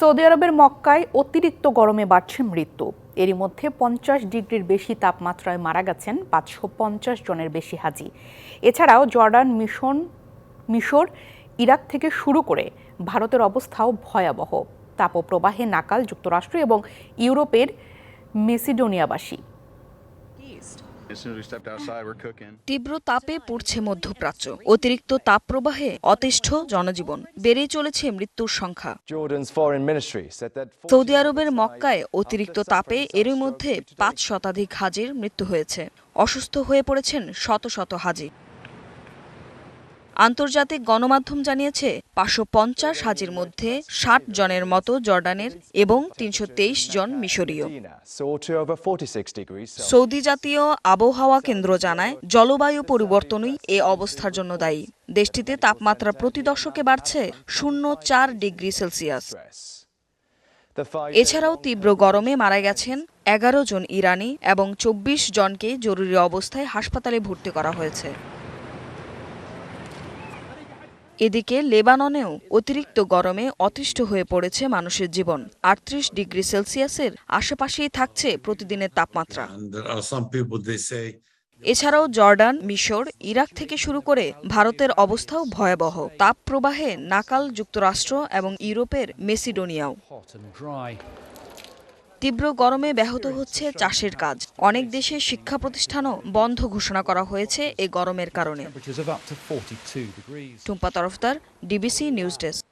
Saudi আরবের মক্কায় অতিরিক্ত গরমে বাড়ছে মৃত্যু। এরই মধ্যে পঞ্চাশ ডিগ্রির বেশি তাপমাত্রায় মারা গেছেন পাঁচশো পঞ্চাশ জনের বেশি হাজি। এছাড়াও জর্ডান, মিশন, মিশর, ইরাক থেকে শুরু করে ভারতের অবস্থাও ভয়াবহ। তাপপ্রবাহে নাকাল যুক্তরাষ্ট্র এবং ইউরোপের মেসিডোনিয়াবাসী। তীব্র তাপে পড়ছে মধ্যপ্রাচ্য। অতিরিক্ত তাপপ্রবাহে অতিষ্ঠ জনজীবন। বেড়েই চলেছে মৃত্যুর সংখ্যা। সৌদি আরবের মক্কায় অতিরিক্ত তাপে এরই মধ্যে পাঁচ শতাধিক হাজির মৃত্যু হয়েছে। অসুস্থ হয়ে পড়েছেন শত শত হাজি আন্তর্জাতিক গণমাধ্যম জানিয়েছে, পাঁচশো পঞ্চাশ হাজির মধ্যে ষাট জনের মতো জর্ডানের এবং তিনশো তেইশ জন মিশরীয়। Medina soared to over 46 degrees Celsius. Saudi জাতীয় আবহাওয়া কেন্দ্র জানায়, জলবায়ু পরিবর্তনই এ অবস্থার জন্য দায়ী। দেশটিতে তাপমাত্রা প্রতি দশকে বাড়ছে শূন্য চার ডিগ্রি সেলসিয়াস। এছাড়াও তীব্র গরমে মারা গেছেন এগারো জন ইরানি এবং চব্বিশ জনকে জরুরি অবস্থায় হাসপাতালে ভর্তি করা হয়েছে। এদিকে লেবাননেও অতিরিক্ত গরমে অতিষ্ঠ হয়ে পড়েছে মানুষের জীবন। আটত্রিশ ডিগ্রি সেলসিয়াসের আশেপাশেই থাকছে প্রতিদিনের তাপমাত্রা। এছাড়াও জর্ডান মিশর ইরাক থেকে শুরু করে ভারতের অবস্থাও ভয়াবহ। তাপ প্রবাহে নাকাল যুক্তরাষ্ট্র এবং ইউরোপের মেসিডোনিয়াও. তীব্র গরমে ব্যাহত হচ্ছে চাষের কাজ। অনেক দেশে শিক্ষা প্রতিষ্ঠানও বন্ধ ঘোষণা করা হয়েছে এই গরমের কারণে। Temperatures of up to 42 degrees. Tumpa Tarafdar DBC news desk.